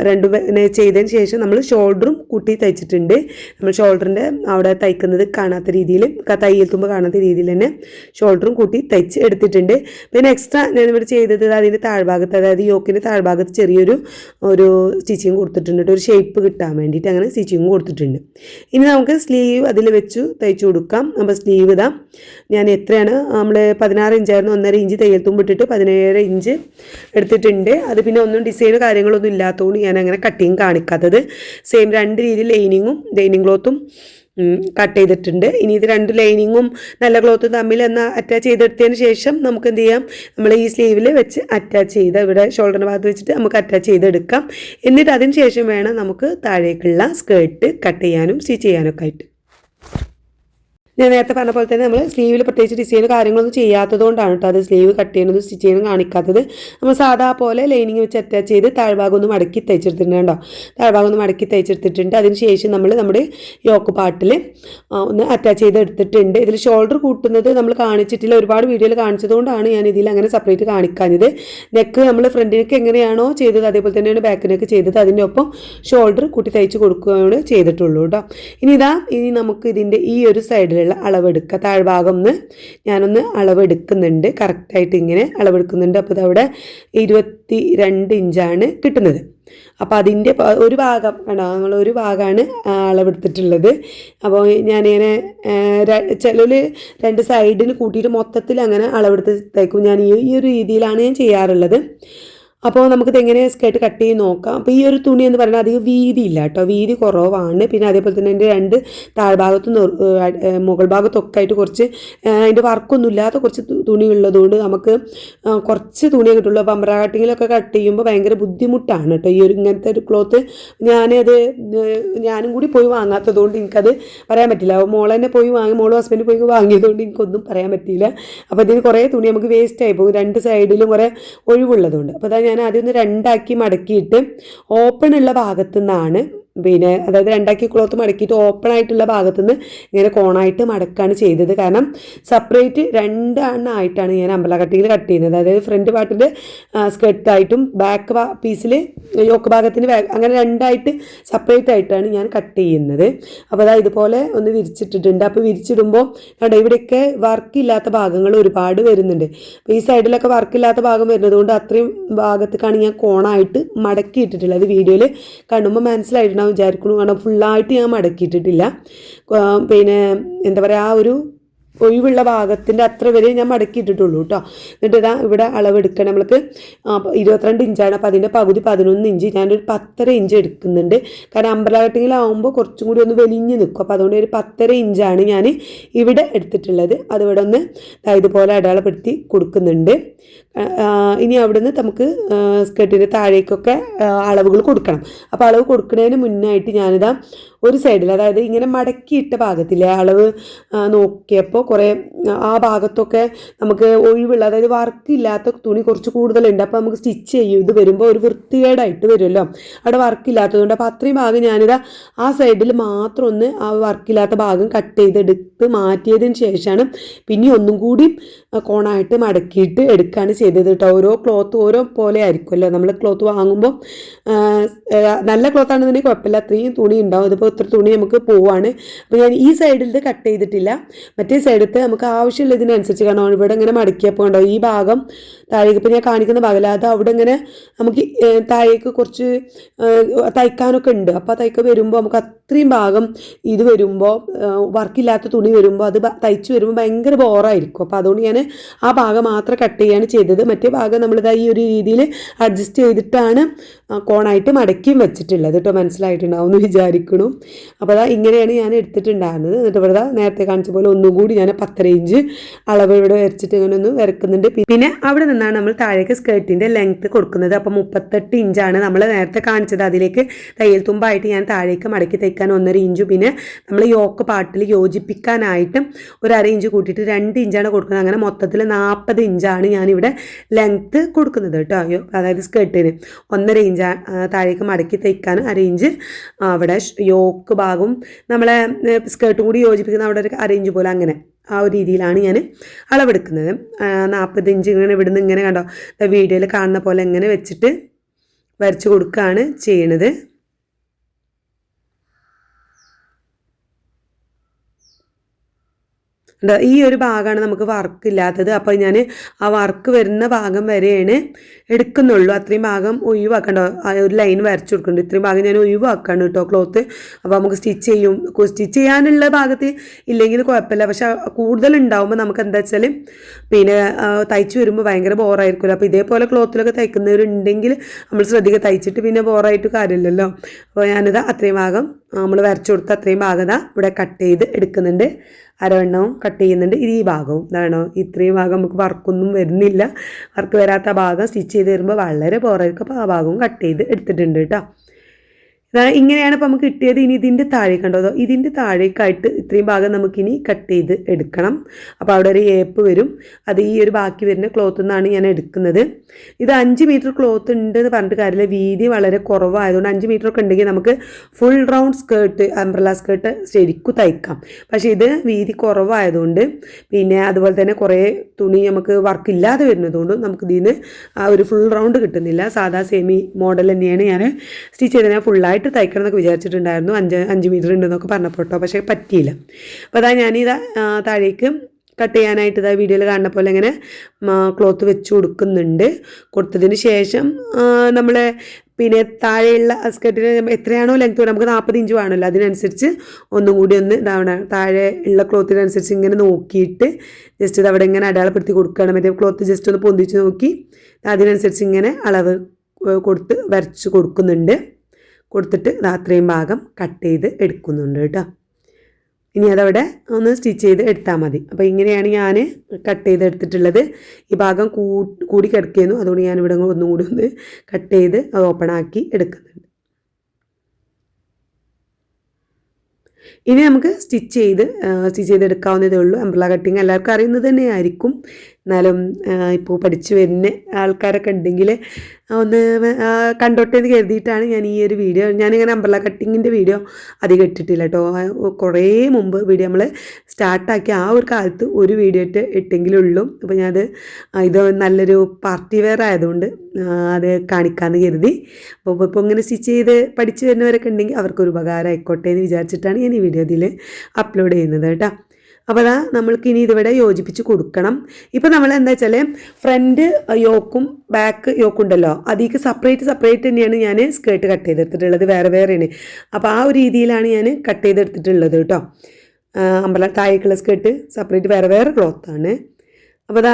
രണ്ടും ചെയ്തതിന് ശേഷം നമ്മൾ ഷോൾഡറും കൂട്ടി തയ്ച്ചിട്ടുണ്ട്. നമ്മൾ ഷോൾഡറിന്റെ അവിടെ തയ്ക്കുന്നത് കാണാത്ത രീതിയിൽ തയ്യൽ തുമ്പ് കാണാത്ത രീതിയിൽ തന്നെ ഷോൾഡറും കൂട്ടി തയ്ച്ച് എടുത്തിട്ടുണ്ട്. പിന്നെ എക്സ്ട്രാ ഞാൻ ഇവിടെ ചെയ്തത് അതിന്റെ താഴ്ഭാഗത്ത് അതായത് യോക്കിന്റെ താഴ്ഭാഗത്ത് ചെറിയൊരു ഒരു സ്റ്റിച്ചിങ് കൊടുത്തിട്ടുണ്ട് ഒരു ഷേപ്പ് കിട്ടാൻ വേണ്ടിയിട്ട് അങ്ങനെ സ്റ്റിച്ചിങ് കൊടുത്തിട്ടുണ്ട്. ഇനി നമുക്ക് സ്ലീവ് അതിൽ വെച്ചു തയ്ച്ചു കൊടുക്കാം. അപ്പോൾ സ്ലീവ് ഇതാ ഞാൻ എത്രയാണ് നമ്മൾ പതിനാറ് ഇഞ്ചായിരുന്നു ഒന്നര ഇഞ്ച് തയ്യൽ തുമ്പ് ഇട്ടിട്ട് പതിനേഴ് ഇഞ്ച് എടുത്തിട്ടുണ്ട്. അത് പിന്നെ ഒന്നും ഡിസൈൻ കാര്യങ്ങളൊന്നും ഇല്ലാത്തതുകൊണ്ട് ഞാൻ അങ്ങനെ കട്ടിങ് കാണിക്കാത്തത്. സെയിം രണ്ട് രീതിയിൽ ലൈനിങ്ങും ലൈനിങ് ക്ലോത്തും കട്ട് ചെയ്തിട്ടുണ്ട്. ഇനി ഇത് രണ്ട് ലൈനിങ്ങും നല്ല ക്ലോത്തും തമ്മിൽ എന്ന അറ്റാച്ച് ചെയ്തെടുത്തതിന് ശേഷം നമുക്ക് എന്ത് ചെയ്യാം? നമ്മൾ ഈ സ്ലീവിൽ വെച്ച് അറ്റാച്ച് ചെയ്ത് ഇവിടെ ഷോൾഡറിന്റെ ഭാഗത്ത് വെച്ചിട്ട് നമുക്ക് അറ്റാച്ച് ചെയ്തെടുക്കാം. എന്നിട്ട് അതിന് ശേഷം വേണം നമുക്ക് താഴേക്കുള്ള സ്കേർട്ട് കട്ട് ചെയ്യാനും സ്റ്റിച്ച് ചെയ്യാനൊക്കെ ആയിട്ട്. ഞാൻ നേരത്തെ പറഞ്ഞ പോലെ തന്നെ നമ്മൾ സ്ലീവിൽ പ്രത്യേകിച്ച് ഡിസൈൻ കാര്യങ്ങളൊന്നും ചെയ്യാത്തത് കൊണ്ടാണ് കേട്ടോ അത് സ്ലീവ് കട്ട് ചെയ്യുന്നതും സ്റ്റിച്ച് ചെയ്യുന്നതും കാണിക്കാത്തത്. നമ്മൾ സാധാ പോലെ ലൈനിങ് വെച്ച് അറ്റാച്ച് ചെയ്ത് താഴ്ഭാഗം ഒന്ന് മടക്കി തയ്ച്ചെടുത്തിട്ടുണ്ട് കേട്ടോ താഴ്ഭാഗം ഒന്ന് മടക്കി തയ്ച്ചെടുത്തിട്ടുണ്ട്. അതിന് ശേഷം നമ്മൾ നമ്മുടെ യോക്ക് പാട്ടിൽ ഒന്ന് അറ്റാച്ച് ചെയ്ത് എടുത്തിട്ടുണ്ട്. ഇതിൽ ഷോൾഡർ കൂട്ടുന്നത് നമ്മൾ കാണിച്ചിട്ടില്ല. ഒരുപാട് വീഡിയോയിൽ കാണിച്ചതുകൊണ്ടാണ് ഞാൻ ഇതിൽ അങ്ങനെ സെപ്പറേറ്റ് കാണിക്കാഞ്ഞത്. നെക്ക് നമ്മൾ ഫ്രണ്ടിനൊക്കെ നെക്ക് എങ്ങനെയാണോ ചെയ്തത് അതേപോലെ തന്നെയാണ് ബാക്കിനൊക്കെ നെക്ക് ചെയ്തത്. അതിന്റെ ഒപ്പം ഷോൾഡർ കൂട്ടി തയ്ച്ച് കൊടുക്കുകയാണ് ചെയ്തിട്ടുള്ളൂ കേട്ടോ ഇനി ഇതാ ഇനി നമുക്ക് ഇതിന്റെ ഈ ഒരു സൈഡിലുള്ള അളവെടുക്കുക താഴ്ഭാഗം ഒന്ന് ഞാനൊന്ന് അളവെടുക്കുന്നുണ്ട്. കറക്റ്റായിട്ട് ഇങ്ങനെ അളവെടുക്കുന്നുണ്ട്. അപ്പോൾ അവിടെ ഇരുപത്തി രണ്ട് ഇഞ്ചാണ് കിട്ടുന്നത്. അപ്പോൾ അതിന്റെ ഒരു ഭാഗം കണ്ടോ? നമ്മൾ ഒരു ഭാഗമാണ് അളവെടുത്തിട്ടുള്ളത്. അപ്പോൾ ഞാനിങ്ങനെ ചിലർ രണ്ട് സൈഡിന് കൂട്ടിയിട്ട് മൊത്തത്തിൽ അങ്ങനെ അളവെടുത്ത് തയ്ക്കും ഞാൻ ഈ ഒരു രീതിയിലാണ് ഞാൻ ചെയ്യാറുള്ളത്. അപ്പോൾ നമുക്കിത് എങ്ങനെ സ്കേർട്ട് കട്ട് ചെയ്ത് നോക്കാം. അപ്പോൾ ഈ ഒരു തുണി എന്ന് പറഞ്ഞാൽ അധികം വീതി ഇല്ല കേട്ടോ. വീതി കുറവാണ്. പിന്നെ അതേപോലെ തന്നെ എന്റെ രണ്ട് താഴ്ഭാഗത്തും മുകൾ ഭാഗത്തൊക്കെ ആയിട്ട് കുറച്ച് അതിന്റെ വർക്കൊന്നും ഇല്ലാത്ത കുറച്ച് തുണി ഉള്ളതുകൊണ്ട് നമുക്ക് കുറച്ച് തുണിയെ കിട്ടുള്ളൂ. അപ്പോൾ അമ്പ്ര കട്ടിങ്ങിലൊക്കെ കട്ട് ചെയ്യുമ്പോൾ ഭയങ്കര ബുദ്ധിമുട്ടാണ് കേട്ടോ. ഈ ഒരു ഇങ്ങനത്തെ ഒരു ക്ലോത്ത് ഞാനത് ഞാനും കൂടി പോയി വാങ്ങാത്തതുകൊണ്ട് എനിക്കത് പറയാൻ പറ്റില്ല. മോൾ തന്നെ പോയി വാങ്ങി മോളും ഹസ്ബൻഡ് പോയി വാങ്ങിയതുകൊണ്ട് എനിക്കൊന്നും പറയാൻ പറ്റിയില്ല. അപ്പോൾ ഇതിന് കുറേ തുണി നമുക്ക് വേസ്റ്റ് ആയി പോകും. രണ്ട് സൈഡിലും കുറേ ഒഴിവുള്ളതുകൊണ്ട്. അപ്പോൾ അതാ ഞാൻ ആദ്യം ഒന്ന് രണ്ടാക്കി മടക്കിയിട്ട് ഓപ്പൺ ഉള്ള ഭാഗത്തു നിന്നാണ് പിന്നെ അതായത് രണ്ടാക്കി ക്ലോത്ത് മടക്കിയിട്ട് ഓപ്പൺ ആയിട്ടുള്ള ഭാഗത്തു നിന്ന് ഇങ്ങനെ കോണായിട്ട് മടക്കാണ് ചെയ്തത്. കാരണം സെപ്പറേറ്റ് രണ്ടെണ്ണമായിട്ടാണ് ഞാൻ അമ്പല കട്ടിങ്ങിൽ കട്ട് ചെയ്യുന്നത്. അതായത് ഫ്രണ്ട് പാർട്ടിൽ സ്കെർട്ടായിട്ടും ബാക്ക് പീസിൽ യോക്ക് ഭാഗത്തിന് അങ്ങനെ രണ്ടായിട്ട് സെപ്പറേറ്റ് ആയിട്ടാണ് ഞാൻ കട്ട് ചെയ്യുന്നത്. അപ്പോൾ അതാ ഇതുപോലെ ഒന്ന് വിരിച്ചിട്ടിട്ടുണ്ട്. അപ്പോൾ വിരിച്ചിടുമ്പോൾ കണ്ടോ ഇവിടെയൊക്കെ വർക്ക് ഇല്ലാത്ത ഭാഗങ്ങൾ ഒരുപാട് വരുന്നുണ്ട്. അപ്പോൾ ഈ സൈഡിലൊക്കെ വർക്ക് ഇല്ലാത്ത ഭാഗം വരുന്നത് കൊണ്ട് അത്രയും ഭാഗത്തേക്കാണ് ഞാൻ കോണായിട്ട് മടക്കി ഇട്ടിട്ടുള്ളത് വീഡിയോയിൽ കാണുമ്പോൾ മനസ്സിലായിട്ടുണ്ടാവും. വിചാരിക്കുന്നു കാരണം ഫുള്ളായിട്ട് ഞാൻ മടക്കിയിട്ടിട്ടില്ല. പിന്നെ എന്താ പറയുക ആ ഒരു ഒഴിവുള്ള ഭാഗത്തിന്റെ അത്ര വരെ ഞാൻ മടക്കിയിട്ടിട്ടുള്ളൂ കേട്ടോ എന്നിട്ട് ഇതാ ഇവിടെ അളവെടുക്കണം നമ്മൾക്ക്. ഇരുപത്തിരണ്ട് ഇഞ്ചാണ്. അപ്പോൾ അതിന്റെ പകുതി പതിനൊന്ന് ഇഞ്ച്. ഞാനൊരു പത്തര ഇഞ്ച് എടുക്കുന്നുണ്ട്. കാരണം അമ്പല കട്ടിങ്ങിലാവുമ്പോൾ കുറച്ചും കൂടി ഒന്ന് വലിഞ്ഞ് നിൽക്കും അപ്പോൾ അതുകൊണ്ട് ഒരു പത്തര ഇഞ്ചാണ് ഞാൻ ഇവിടെ എടുത്തിട്ടുള്ളത്. അതിവിടെ ഒന്ന് ഇതുപോലെ അടയാളപ്പെടുത്തി കൊടുക്കുന്നുണ്ട്. ഇനി അവിടുന്ന് നമുക്ക് സ്കേർട്ടിന്റെ താഴേക്കൊക്കെ അളവുകൾ കൊടുക്കണം. അപ്പോൾ അളവ് കൊടുക്കുന്നതിന് മുന്നായിട്ട് ഞാനിതാ ഒരു സൈഡിൽ അതായത് ഇങ്ങനെ മടക്കിയിട്ട ഭാഗത്തിലെ അളവ് നോക്കിയപ്പോൾ കുറേ ആ ഭാഗത്തൊക്കെ നമുക്ക് ഒഴിവുള്ള അതായത് വർക്ക് ഇല്ലാത്ത തുണി കുറച്ച് കൂടുതലുണ്ട്. അപ്പോൾ നമുക്ക് സ്റ്റിച്ച് ചെയ്യും. ഇത് വരുമ്പോൾ ഒരു വൃത്തികേടായിട്ട് വരുമല്ലോ. അവിടെ വർക്ക് ഇല്ലാത്തതുകൊണ്ട് അപ്പോൾ അത്രയും ഭാഗം ഞാനിതാ ആ സൈഡിൽ മാത്രം ഒന്ന് ആ വർക്കില്ലാത്ത ഭാഗം കട്ട് ചെയ്തെടുത്ത് മാറ്റിയതിന് ശേഷമാണ് പിന്നെ ഒന്നും കൂടി കോണായിട്ട് മടക്കിയിട്ട് എടുക്കുകയാണ് ചെയ്തത് കേട്ടോ ഓരോ ക്ലോത്ത് ഓരോ പോലെ ആയിരിക്കുമല്ലോ നമ്മൾ ക്ലോത്ത് വാങ്ങുമ്പോൾ നല്ല ക്ലോത്ത് ആണെന്നുണ്ടെങ്കിൽ കുഴപ്പമില്ല. അത്രയും തുണി ഉണ്ടാവും. ഇതിപ്പോൾ ഇത്ര തുണി നമുക്ക് പോവാണ്. അപ്പോൾ ഞാൻ ഈ സൈഡിൽ കട്ട് ചെയ്തിട്ടില്ല. മറ്റേ സൈഡത്തെ നമുക്ക് ആവശ്യമുള്ള ഇതിനനുസരിച്ച് കാരണം ഇവിടെ ഇങ്ങനെ മടക്കിയപ്പോൾ ഉണ്ടോ ഈ ഭാഗം താഴേക്ക് ഇപ്പോൾ ഞാൻ കാണിക്കുന്ന ഭാഗമല്ല അത് അവിടെ ഇങ്ങനെ നമുക്ക് താഴേക്ക് കുറച്ച് തയ്ക്കാനൊക്കെ ഉണ്ട്. അപ്പോൾ തയ്ക്ക വരുമ്പോൾ നമുക്ക് അത്രയും ഭാഗം ഇത് വരുമ്പോൾ വർക്കില്ലാത്ത തുണി വരുമ്പോൾ അത് തയ്ച്ച് വരുമ്പോൾ ഭയങ്കര ബോറായിരിക്കും അപ്പോൾ അതുകൊണ്ട് ഞാൻ ആ ഭാഗം മാത്രം കട്ട് ചെയ്യാണ് ചെയ്തത്. മറ്റേ ഭാഗം നമ്മളിതാ ഈ ഒരു രീതിയിൽ അഡ്ജസ്റ്റ് ചെയ്തിട്ടാണ് കോണായിട്ട് മടക്കിയും വെച്ചിട്ടുള്ളത് കേട്ടോ. മനസ്സിലായിട്ടുണ്ടാവും എന്ന് വിചാരിക്കണു. അപ്പോൾ അതാ ഇങ്ങനെയാണ് ഞാൻ എടുത്തിട്ടുണ്ടായിരുന്നത്. എന്നിട്ട് ഇവിടെ നേരത്തെ കാണിച്ച പോലെ ഒന്നും കൂടി ഞാൻ പത്തര ഇഞ്ച് അളവ് ഇവിടെ വരച്ചിട്ട് ഇങ്ങനെ ഒന്ന് വരക്കുന്നുണ്ട്. പിന്നെ അവിടെ നിന്നാണ് നമ്മൾ താഴേക്ക് സ്കേർട്ടിന്റെ ലെങ്ത്ത് കൊടുക്കുന്നത്. അപ്പോൾ മുപ്പത്തെട്ട് ഇഞ്ചാണ് നമ്മൾ നേരത്തെ കാണിച്ചത്. അതിലേക്ക് തയ്യൽ തുമ്പായിട്ട് ഞാൻ താഴേക്ക് മടക്കി തയ്ക്കാൻ ഒന്നര ഇഞ്ച് പിന്നെ നമ്മൾ യോക്ക് പാട്ടിൽ യോജിപ്പിക്കാനായിട്ടും ഒരു അര ഇഞ്ച് കൂട്ടിയിട്ട് രണ്ട് ഇഞ്ചാണ് കൊടുക്കുന്നത്. അങ്ങനെ മൊത്തത്തിൽ നാൽപ്പത് ഇഞ്ചാണ് ഞാനിവിടെ ലെങ്ത്ത് കൊടുക്കുന്നത് കേട്ടോ. അതായത് സ്കേർട്ടിന് ഒന്നര ഇഞ്ച് താഴേക്ക് മടക്കി തയ്ക്കാൻ അര ഇഞ്ച് അവിടെ യോക്ക് ഭാഗവും നമ്മളെ സ്കേർട്ടും കൂടി യോജിപ്പിക്കുന്ന അവിടെ ഒരു അര ഇഞ്ച് പോലെ അങ്ങനെ ആ ഒരു രീതിയിലാണ് ഞാൻ അളവെടുക്കുന്നത്. നാൽപ്പത് ഇഞ്ച് ഇങ്ങനെ ഇവിടുന്ന് ഇങ്ങനെ കണ്ടോ? വീഡിയോയിൽ കാണുന്ന പോലെ ഇങ്ങനെ വെച്ചിട്ട് വരച്ച് കൊടുക്കുകയാണ് ചെയ്യണത്. ഈ ഒരു ഭാഗമാണ് നമുക്ക് വർക്ക് ഇല്ലാത്തത്. അപ്പോൾ ഞാൻ ആ വർക്ക് വരുന്ന ഭാഗം വരെയാണ് എടുക്കുന്നുള്ളൂ. അത്രയും ഭാഗം ഒഴിവാക്കണ്ട. ഒരു ലൈൻ വരച്ചു കൊടുക്കുന്നുണ്ട്. ഇത്രയും ഭാഗം ഞാൻ ഒഴിവാക്കാണ് കേട്ടോ ക്ലോത്ത് അപ്പോൾ നമുക്ക് സ്റ്റിച്ച് ചെയ്യും. സ്റ്റിച്ച് ചെയ്യാനുള്ള ഭാഗത്ത് ഇല്ലെങ്കിൽ കുഴപ്പമില്ല. പക്ഷെ കൂടുതൽ ഉണ്ടാവുമ്പോൾ നമുക്ക് എന്താ വെച്ചാൽ പിന്നെ തയ്ച്ച് വരുമ്പോൾ ഭയങ്കര ബോറായിരിക്കുമല്ലോ അപ്പോൾ ഇതേപോലെ ക്ലോത്തിലൊക്കെ തയ്ക്കുന്നവരുണ്ടെങ്കിൽ നമ്മൾ ശ്രദ്ധിക്കുക. തയ്ച്ചിട്ട് പിന്നെ ബോറായിട്ട് കാര്യമില്ലല്ലോ. അപ്പോൾ ഞാനിത് അത്രയും ഭാഗം നമ്മൾ വരച്ചു കൊടുത്ത അത്രയും ഭാഗത ഇവിടെ കട്ട് ചെയ്ത് എടുക്കുന്നുണ്ട്. അരവണ്ണവും കട്ട് ചെയ്യുന്നുണ്ട്. ഇത് ഈ ഭാഗവും ഇതാണ്? ഇത്രയും ഭാഗം നമുക്ക് വർക്കൊന്നും വരുന്നില്ല. വർക്ക് വരാത്ത ഭാഗം സ്റ്റിച്ച് ചെയ്ത് വരുമ്പോൾ വളരെ ബോറായിരിക്കും അപ്പോൾ ആ ഭാഗവും കട്ട് ചെയ്ത് എടുത്തിട്ടുണ്ട് കേട്ടോ. ഇങ്ങനെയാണ് ഇപ്പോൾ നമുക്ക് കിട്ടിയത്. ഇനി ഇതിന്റെ താഴെ കണ്ടോ? ഇതിന്റെ താഴേക്കായിട്ട് ഇത്രയും ഭാഗം നമുക്കിനി കട്ട് ചെയ്ത് എടുക്കണം. അപ്പോൾ അവിടെ ഒരു ഏപ്പ് വരും. അത് ഈ ഒരു ബാക്കി വരുന്ന ക്ലോത്ത് നിന്നാണ് ഞാൻ എടുക്കുന്നത്. ഇത് അഞ്ച് മീറ്റർ ക്ലോത്ത് ഉണ്ട് എന്ന് പറഞ്ഞിട്ട് കാര്യമില്ല. വീതി വളരെ കുറവായതുകൊണ്ട് അഞ്ച് മീറ്റർ ഒക്കെ ഉണ്ടെങ്കിൽ നമുക്ക് full round skirt umbrella skirt ശരിക്കും തയ്ക്കാം. പക്ഷേ ഇത് വീതി കുറവായതുകൊണ്ട് പിന്നെ അതുപോലെ തന്നെ കുറേ തുണി നമുക്ക് വർക്ക് ഇല്ലാതെ വരുന്നതുകൊണ്ട് നമുക്ക് ഇതിന് നിന്ന് ഒരു ഫുൾ റൗണ്ട് കിട്ടുന്നില്ല. സാധാ സെമി മോഡൽ തന്നെയാണ് ഞാൻ സ്റ്റിച്ച് ചെയ്തതിനെ ആയിട്ട് തയ്ക്കണം എന്നൊക്കെ വിചാരിച്ചിട്ടുണ്ടായിരുന്നു. അഞ്ച് അഞ്ച് മീറ്റർ ഉണ്ടെന്നൊക്കെ പറഞ്ഞപ്പോൾ കേട്ടോ. പക്ഷേ പറ്റിയില്ല. അപ്പോൾ അതാ ഞാനിതാ താഴേക്ക് കട്ട് ചെയ്യാനായിട്ട് ഇതാ വീഡിയോയിൽ കാണുന്ന പോലെ ഇങ്ങനെ ക്ലോത്ത് വെച്ച് കൊടുക്കുന്നുണ്ട് കൊടുത്തതിന് ശേഷം നമ്മൾ പിന്നെ താഴെയുള്ള സ്കേർട്ടിന് എത്രയാണോ ലെങ്ത് നമുക്ക് നാൽപ്പത് ഇഞ്ച് വേണമല്ലോ. അതിനനുസരിച്ച് ഒന്നും കൂടി ഒന്ന് ഇതാവണം താഴെ ഉള്ള ക്ലോത്തിനനുസരിച്ച് ഇങ്ങനെ നോക്കിയിട്ട് ജസ്റ്റ് ഇത് അവിടെ ഇങ്ങനെ അടയാളപ്പെടുത്തി കൊടുക്കുകയാണ്. മറ്റേ ക്ലോത്ത് ജസ്റ്റ് ഒന്ന് പൊന്തിച്ച് നോക്കി അതിനനുസരിച്ച് ഇങ്ങനെ അളവ് കൊടുത്ത് വരച്ച് കൊടുക്കുന്നുണ്ട്. കൊടുത്തിട്ട് അത്രയും ഭാഗം കട്ട് ചെയ്ത് എടുക്കുന്നുണ്ട് കേട്ടോ. ഇനി അതവിടെ ഒന്ന് സ്റ്റിച്ച് ചെയ്ത് എടുത്താൽ മതി. അപ്പോൾ ഇങ്ങനെയാണ് ഞാൻ കട്ട് ചെയ്ത് എടുത്തിട്ടുള്ളത്. ഈ ഭാഗം കൂടി കിടക്കുന്നു. അതുകൊണ്ട് ഞാനിവിടെ ഒന്നും കൂടി ഒന്ന് കട്ട് ചെയ്ത് അത് ഓപ്പൺ ആക്കി എടുക്കുന്നുണ്ട്. ഇനി നമുക്ക് സ്റ്റിച്ച് ചെയ്ത് സ്റ്റിച്ച് ചെയ്തെടുക്കാവുന്നതേ ഉള്ളൂ. അംബ്രല കട്ടിങ് എല്ലാവർക്കും അറിയുന്നത് തന്നെയായിരിക്കും. എന്നാലും ഇപ്പോൾ പഠിച്ചു വരുന്ന ആൾക്കാരൊക്കെ ഉണ്ടെങ്കിൽ ഒന്ന് കണ്ടോട്ടെ എന്ന് കരുതിയിട്ടാണ് ഞാൻ ഈ ഒരു വീഡിയോ ഞാനിങ്ങനെ അമ്പല കട്ടിങ്ങിന്റെ വീഡിയോ അധികം ഇട്ടിട്ടില്ല കേട്ടോ. കുറേ മുമ്പ് വീഡിയോ നമ്മൾ സ്റ്റാർട്ടാക്കി ആ ഒരു കാലത്ത് ഒരു വീഡിയോ ഇട്ട് ഇട്ടെങ്കിലുള്ളൂ. അപ്പോൾ ഞാനത് ഇത് നല്ലൊരു പാർട്ടി വെയർ ആയതുകൊണ്ട് അത് കാണിക്കാമെന്ന് കരുതി. അപ്പോൾ ഇപ്പോൾ ഇങ്ങനെ സ്റ്റിച്ച് ചെയ്ത് പഠിച്ചു വരുന്നവരൊക്കെ ഉണ്ടെങ്കിൽ അവർക്കൊരു ഉപകാരം ആയിക്കോട്ടെ എന്ന് വിചാരിച്ചിട്ടാണ് ഞാൻ ഈ വീഡിയോ ഇതിൽ അപ്ലോഡ് ചെയ്യുന്നത് കേട്ടോ. അപ്പോൾ അതാ നമ്മൾക്ക് ഇനി ഇതിവിടെ യോജിപ്പിച്ച് കൊടുക്കണം. ഇപ്പോൾ നമ്മൾ എന്താ വെച്ചാൽ ഫ്രണ്ട് യോക്കും ബാക്ക് യോക്കും ഉണ്ടല്ലോ അതിലേക്ക് സെപ്പറേറ്റ് സെപ്പറേറ്റ് തന്നെയാണ് ഞാൻ സ്കേർട്ട് കട്ട് ചെയ്തെടുത്തിട്ടുള്ളത് വേറെ വേറെയാണ്. അപ്പോൾ ആ ഒരു രീതിയിലാണ് ഞാൻ കട്ട് ചെയ്തെടുത്തിട്ടുള്ളത് കേട്ടോ. അമ്പല താഴേക്കുള്ള സ്കേർട്ട് സെപ്പറേറ്റ് വേറെ വേറെ ക്ലോത്താണ് അപ്പോൾ അതാ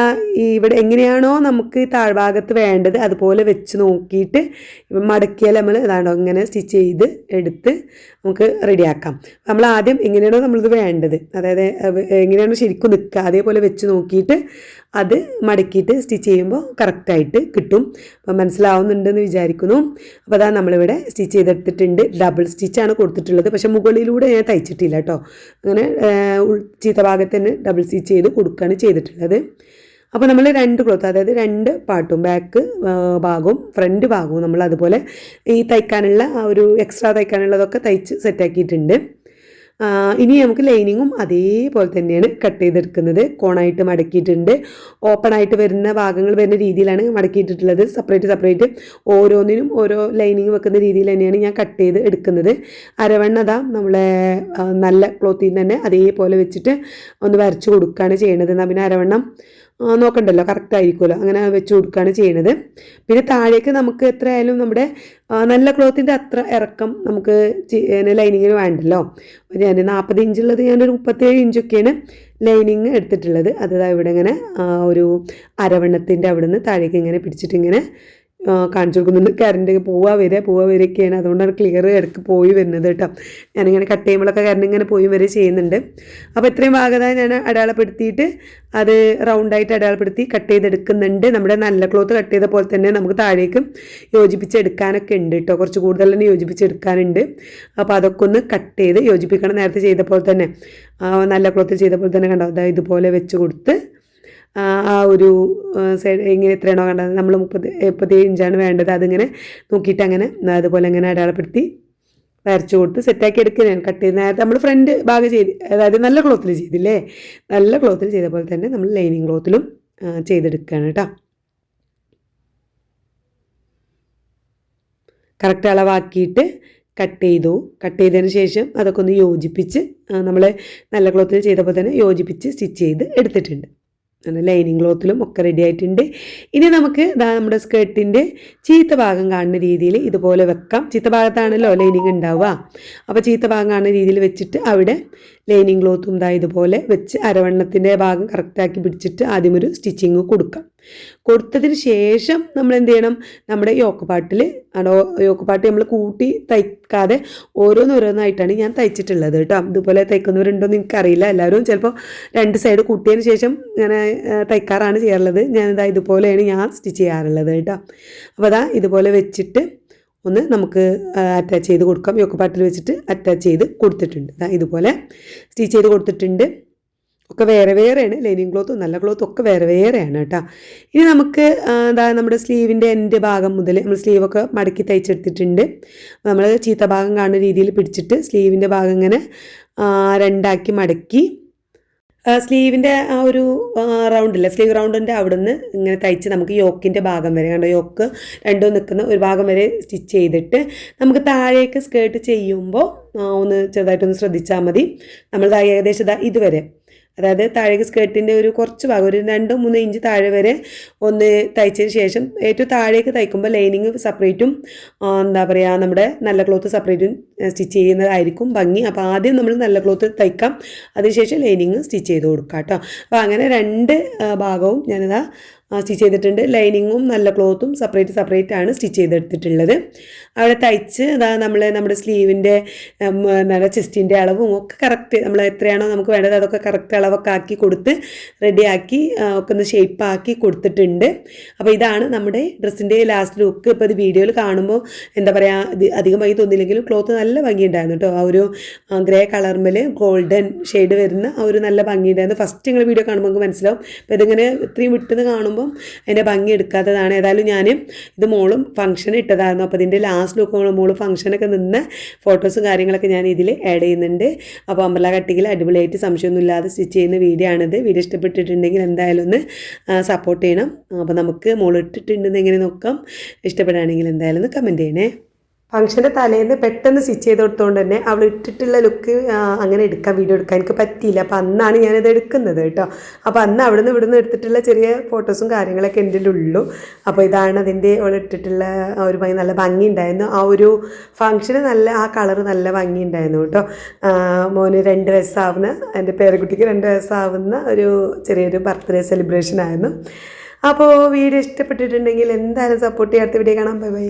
ഇവിടെ എങ്ങനെയാണോ നമുക്ക് താഴ്ഭാഗത്ത് വേണ്ടത് അതുപോലെ വെച്ച് നോക്കിയിട്ട് മടക്കിയാൽ നമ്മൾ ഇതാണോ ഇങ്ങനെ സ്റ്റിച്ച് ചെയ്ത് എടുത്ത് നമുക്ക് റെഡിയാക്കാം. നമ്മൾ ആദ്യം എങ്ങനെയാണോ നമ്മളിത് വേണ്ടത്. അതായത് എങ്ങനെയാണോ ശരിക്കും നിൽക്കുക. അതേപോലെ വെച്ച് നോക്കിയിട്ട് അത് മടക്കിയിട്ട് സ്റ്റിച്ച് ചെയ്യുമ്പോൾ കറക്റ്റായിട്ട് കിട്ടും. അപ്പം മനസ്സിലാവുന്നുണ്ടെന്ന് വിചാരിക്കുന്നു. അപ്പോൾ അതാ നമ്മളിവിടെ സ്റ്റിച്ച് ചെയ്തെടുത്തിട്ടുണ്ട്. ഡബിൾ സ്റ്റിച്ചാണ് കൊടുത്തിട്ടുള്ളത്. പക്ഷെ മുകളിലൂടെ ഞാൻ തയ്ച്ചിട്ടില്ല കേട്ടോ. അങ്ങനെ ചീത്ത ഭാഗത്ത് തന്നെ ഡബിൾ സ്റ്റിച്ച് ചെയ്ത് കൊടുക്കുകയാണ് ചെയ്തിട്ടുള്ളത്. അപ്പോൾ നമ്മൾ രണ്ട് ക്ലോത്ത് അതായത് രണ്ട് പാട്ടും ബാക്ക് ഭാഗവും ഫ്രണ്ട് ഭാഗവും നമ്മൾ അതുപോലെ ഈ തയ്ക്കാനുള്ള ആ ഒരു എക്സ്ട്രാ തയ്ക്കാനുള്ളതൊക്കെ തയ്ച്ച് സെറ്റാക്കിയിട്ടുണ്ട്. ഇനി നമുക്ക് ലൈനിങ്ങും അതേപോലെ തന്നെയാണ് കട്ട് ചെയ്തെടുക്കുന്നത്. കോണായിട്ട് മടക്കിയിട്ടുണ്ട്. ഓപ്പൺ ആയിട്ട് വരുന്ന ഭാഗങ്ങൾ വരുന്ന രീതിയിലാണ് മടക്കിയിട്ടിട്ടുള്ളത് സെപ്പറേറ്റ് സെപ്പറേറ്റ് ഓരോന്നിനും ഓരോ ലൈനിങ് വെക്കുന്ന രീതിയിൽ തന്നെയാണ് ഞാൻ കട്ട് ചെയ്ത് എടുക്കുന്നത്. അരവണ്ണത നമ്മളെ നല്ല ക്ലോത്തിൽ നിന്ന് തന്നെ അതേപോലെ വെച്ചിട്ട് ഒന്ന് വരച്ച് കൊടുക്കുകയാണ് ചെയ്യണത്. എന്നാൽ പിന്നെ അരവണ്ണം നോക്കണ്ടല്ലോ കറക്റ്റ് ആയിരിക്കുമല്ലോ. അങ്ങനെ വെച്ച് കൊടുക്കുകയാണ് ചെയ്യുന്നത് പിന്നെ താഴേക്ക് നമുക്ക് എത്രയായാലും നമ്മുടെ നല്ല ക്ലോത്തിന്റെ അത്ര ഇറക്കം നമുക്ക് ലൈനിങ്ങിന് വേണ്ടല്ലോ. ഞാൻ നാൽപ്പത് ഇഞ്ചുള്ളത് ഞാനൊരു മുപ്പത്തേഴ് ഇഞ്ചൊക്കെയാണ് ലൈനിങ് എടുത്തിട്ടുള്ളത്. അത് ഇവിടെ ഇങ്ങനെ ഒരു അരവണ്ണത്തിന്റെ അവിടെ നിന്ന് താഴേക്ക് ഇങ്ങനെ പിടിച്ചിട്ട് ഇങ്ങനെ കാണിച്ചു കൊടുക്കുന്നുണ്ട് കറണ്ട് പോവാ വരിക പോവാ വരികയൊക്കെയാണ്. അതുകൊണ്ടാണ് ക്ലിയർ ഇടയ്ക്ക് പോയി വരുന്നത് കേട്ടോ. ഞാനിങ്ങനെ കട്ട് ചെയ്യുമ്പോഴൊക്കെ കറണ്ട് ഇങ്ങനെ പോയി വരെ ചെയ്യുന്നുണ്ട്. അപ്പോൾ ഇത്രയും ഭാഗത ഞാൻ അടയാളപ്പെടുത്തിയിട്ട് അത് റൗണ്ടായിട്ട് അടയാളപ്പെടുത്തി കട്ട് ചെയ്തെടുക്കുന്നുണ്ട്. നമ്മുടെ നല്ല ക്ലോത്ത് കട്ട് ചെയ്ത പോലെ തന്നെ നമുക്ക് താഴേക്ക് യോജിപ്പിച്ചെടുക്കാനൊക്കെ ഉണ്ട് കേട്ടോ. കുറച്ച് കൂടുതൽ തന്നെ യോജിപ്പിച്ചെടുക്കാനുണ്ട്. അപ്പോൾ അതൊക്കെ ഒന്ന് കട്ട് ചെയ്ത് യോജിപ്പിക്കണം നേരത്തെ ചെയ്ത പോലെ തന്നെ. നല്ല ക്ലോത്ത് ചെയ്ത പോലെ തന്നെ കണ്ടോ? ഇതുപോലെ വെച്ച് കൊടുത്ത് ആ ഒരു സൈഡ് ഇങ്ങനെ എത്രയാണോ കണ്ടത്. നമ്മൾ മുപ്പത് മുപ്പത്തി ഇഞ്ചാണ് വേണ്ടത്. അതിങ്ങനെ നോക്കിയിട്ട് അങ്ങനെ അതുപോലെ അങ്ങനെ അടയാളപ്പെടുത്തി വരച്ചു കൊടുത്ത് സെറ്റാക്കി എടുക്കുകയാണ്. കട്ട് ചെയ്ത് നേരത്തെ നമ്മൾ ഫ്രണ്ട് ഭാഗം ചെയ്ത് അതായത് നല്ല ക്ലോത്തിൽ ചെയ്തില്ലേ? നല്ല ക്ലോത്തിൽ ചെയ്ത പോലെ തന്നെ നമ്മൾ ലൈനിങ് ക്ലോത്തിലും ചെയ്തെടുക്കുകയാണ് കേട്ടോ. കറക്റ്റ് അളവാക്കിയിട്ട് കട്ട് ചെയ്തു. കട്ട് ചെയ്തതിന് ശേഷം അതൊക്കെ ഒന്ന് യോജിപ്പിച്ച് നമ്മൾ നല്ല ക്ലോത്തിൽ ചെയ്തപ്പോൾ തന്നെ യോജിപ്പിച്ച് സ്റ്റിച്ച് ചെയ്ത് എടുത്തിട്ടുണ്ട്. ലൈനിങ് ക്ലോത്തിലും ഒക്കെ റെഡി ആയിട്ടുണ്ട്. ഇനി നമുക്ക് നമ്മുടെ സ്കേർട്ടിന്റെ ചീത്ത ഭാഗം കാണുന്ന രീതിയിൽ ഇതുപോലെ വെക്കാം. ചീത്ത ഭാഗത്താണല്ലോ ലൈനിങ് ഉണ്ടാവുക. അപ്പോൾ ചീത്ത ഭാഗം കാണുന്ന രീതിയിൽ വെച്ചിട്ട് അവിടെ ലൈനിങ് ക്ലോത്തും ഇതാ ഇതുപോലെ വെച്ച് അരവണ്ണത്തിന്റെ ഭാഗം കറക്റ്റാക്കി പിടിച്ചിട്ട് ആദ്യം ഒരു സ്റ്റിച്ചിങ് കൊടുക്കാം. കൊടുത്തതിന് ശേഷം നമ്മൾ എന്ത് ചെയ്യണം നമ്മുടെ യോക്കപ്പാട്ടിൽ ആണോ? യോക്കപ്പാട്ട് നമ്മൾ കൂട്ടി തയ്ക്കാതെ ഓരോന്നോരോന്നായിട്ടാണ് ഞാൻ തയ്ച്ചിട്ടുള്ളത് കേട്ടോ. ഇതുപോലെ തയ്ക്കുന്നവരുണ്ടോയെന്ന് എനിക്കറിയില്ല. എല്ലാവരും ചിലപ്പോൾ രണ്ട് സൈഡ് കൂട്ടിയതിന് ശേഷം ഇങ്ങനെ തയ്ക്കാറാണ് ചെയ്യാറുള്ളത്. ഇതാ ഇതുപോലെയാണ് ഞാൻ സ്റ്റിച്ച് ചെയ്യാറുള്ളത് കേട്ടോ. അപ്പോൾ അതാ ഇതുപോലെ വെച്ചിട്ട് ഒന്ന് നമുക്ക് അറ്റാച്ച് ചെയ്ത് കൊടുക്കാം. യോക്കപ്പാട്ടിൽ വെച്ചിട്ട് അറ്റാച്ച് ചെയ്ത് കൊടുത്തിട്ടുണ്ട്. ഇതുപോലെ സ്റ്റിച്ച് ചെയ്ത് കൊടുത്തിട്ടുണ്ട്. ഒക്കെ വേറെ വേറെയാണ്. ലൈനിങ് ക്ലോത്തും നല്ല ക്ലോത്തും ഒക്കെ വേറെ വേറെയാണ് കേട്ടോ. ഇനി നമുക്ക് എന്താ നമ്മുടെ സ്ലീവിന്റെ എന്റെ ഭാഗം മുതൽ നമ്മൾ സ്ലീവൊക്കെ മടക്കി തയ്ച്ചെടുത്തിട്ടുണ്ട്. നമ്മൾ ചീത്ത ഭാഗം കാണുന്ന രീതിയിൽ പിടിച്ചിട്ട് സ്ലീവിന്റെ ഭാഗം ഇങ്ങനെ രണ്ടാക്കി മടക്കി സ്ലീവിന്റെ ആ ഒരു റൗണ്ടില്ല സ്ലീവ് റൗണ്ടിന്റെ അവിടെ നിന്ന് ഇങ്ങനെ തയ്ച്ച് നമുക്ക് യോക്കിന്റെ ഭാഗം വരെ കണ്ടോ യോക്ക് രണ്ടോ നിൽക്കുന്ന ഒരു ഭാഗം വരെ സ്റ്റിച്ച് ചെയ്തിട്ട് നമുക്ക് താഴേക്ക് സ്കേർട്ട് ചെയ്യുമ്പോൾ ഒന്ന് ചെറുതായിട്ടൊന്ന് ശ്രദ്ധിച്ചാൽ മതി. നമ്മൾ ഏകദേശം ഇതുവരെ അതായത് താഴേക്ക് സ്കേർട്ടിന്റെ ഒരു കുറച്ച് ഭാഗം ഒരു രണ്ടോ മൂന്നോ ഇഞ്ച് താഴെ വരെ ഒന്ന് തയ്ച്ചതിന് ശേഷം ഏറ്റവും താഴേക്ക് തയ്ക്കുമ്പോൾ ലൈനിങ് സെപ്പറേറ്റും എന്താ പറയുക നമ്മുടെ നല്ല ക്ലോത്ത് സെപ്പറേറ്റും സ്റ്റിച്ച് ചെയ്യുന്നതായിരിക്കും ഭംഗി. അപ്പോൾ ആദ്യം നമ്മൾ നല്ല ക്ലോത്ത് തയ്ക്കാം. അതിനുശേഷം ലൈനിങ് സ്റ്റിച്ച് ചെയ്ത് കൊടുക്കാം കേട്ടോ. അപ്പോൾ അങ്ങനെ രണ്ട് ഭാഗവും ഞാനിതാ സ്റ്റിച്ച് ചെയ്തിട്ടുണ്ട്. ലൈനിങ്ങും നല്ല ക്ലോത്തും സെപ്പറേറ്റ് സെപ്പറേറ്റ് ആണ് സ്റ്റിച്ച് ചെയ്തെടുത്തിട്ടുള്ളത്. അവിടെ തയ്ച്ച് അതാ നമ്മൾ നമ്മുടെ സ്ലീവിന്റെ നല്ല ചെസ്റ്റിന്റെ അളവും ഒക്കെ കറക്റ്റ് നമ്മൾ എത്രയാണോ നമുക്ക് വേണ്ടത് അതൊക്കെ കറക്റ്റ് അളവൊക്കെ ആക്കി കൊടുത്ത് റെഡിയാക്കി ഒക്കെ ഒന്ന് ഷേപ്പ് ആക്കി കൊടുത്തിട്ടുണ്ട്. അപ്പോൾ ഇതാണ് നമ്മുടെ ഡ്രസ്സിന്റെ ലാസ്റ്റ് ലുക്ക് ഇപ്പോൾ ഇത് വീഡിയോയിൽ കാണുമ്പോൾ എന്താ പറയുക ഇത് അധികം ഭംഗി തോന്നില്ലെങ്കിലും ക്ലോത്ത് നല്ല ഭംഗിയുണ്ടായിരുന്നു കേട്ടോ ആ ഒരു ഗ്രേ കളർമേൽ ഗോൾഡൻ ഷെയ്ഡ് വരുന്ന ആ ഒരു നല്ല ഭംഗിയുണ്ടായിരുന്നു ഫസ്റ്റ് നിങ്ങൾ വീഡിയോ കാണുമ്പോൾ നമുക്ക് മനസ്സിലാവും. അപ്പോൾ ഇതിങ്ങനെ ഇത്രയും വിട്ടെന്ന് കാണുമ്പോൾ അതിന്റെ ഭംഗി എടുക്കാത്തതാണ്. ഏതായാലും ഞാൻ ഇത് മോളും ഫംഗ്ഷൻ ഇട്ടതായിരുന്നു. അപ്പോൾ ഇതിന്റെ ലാസ്റ്റ് ലുക്ക് മോൾ ഫംഗ്ഷനൊക്കെ നിന്ന് ഫോട്ടോസും കാര്യങ്ങളൊക്കെ ഞാൻ ഇതിൽ ആഡ് ചെയ്യുന്നുണ്ട്. അപ്പോൾ അമ്പല കട്ടിയിൽ അടിപൊളിയായിട്ട് സംശയമൊന്നുമില്ലാതെ സ്റ്റിച്ച് ചെയ്യുന്ന വീഡിയോ ആണിത്. വീഡിയോ ഇഷ്ടപ്പെട്ടിട്ടുണ്ടെങ്കിൽ എന്തായാലും ഒന്ന് സപ്പോർട്ട് ചെയ്യണം. അപ്പോൾ നമുക്ക് മോൾ ഇട്ടിട്ടുണ്ടെന്ന് എങ്ങനെ നോക്കാം. ഇഷ്ടപ്പെടുകയാണെങ്കിൽ എന്തായാലും ഒന്ന് കമന്റ് ചെയ്യണേ. ഫംഗ്ഷന്റെ തലേന്ന് പെട്ടെന്ന് സ്റ്റിച്ച് ചെയ്ത് കൊടുത്തോണ്ട് തന്നെ അവൾ ഇട്ടിട്ടുള്ള ലുക്ക് അങ്ങനെ എടുക്കാൻ വീഡിയോ എടുക്കാൻ. എനിക്ക് പറ്റിയില്ല. അപ്പോൾ അന്നാണ് ഞാനത് എടുക്കുന്നത് കേട്ടോ. അപ്പോൾ അന്ന് അവിടുന്ന് ഇവിടുന്ന് എടുത്തിട്ടുള്ള ചെറിയ ഫോട്ടോസും കാര്യങ്ങളൊക്കെ എന്റെ ഉള്ളൂ അപ്പോൾ ഇതാണ് അതിന്റെ അവൾ ഇട്ടിട്ടുള്ള ഒരു ഭംഗി നല്ല ഭംഗി ഉണ്ടായിരുന്നു. ആ ഒരു ഫംഗ്ഷന് നല്ല ആ കളർ നല്ല ഭംഗി ഉണ്ടായിരുന്നു കേട്ടോ. മോന് രണ്ട് വയസ്സാവുന്ന എന്റെ പേരക്കുട്ടിക്ക് രണ്ട് വയസ്സാവുന്ന ഒരു ചെറിയൊരു ബർത്ത്ഡേ സെലിബ്രേഷൻ ആയിരുന്നു. അപ്പോൾ വീഡിയോ ഇഷ്ടപ്പെട്ടിട്ടുണ്ടെങ്കിൽ എന്തായാലും സപ്പോർട്ട് ചെയ്യാത്ത വീഡിയോ കാണാം. Bye bye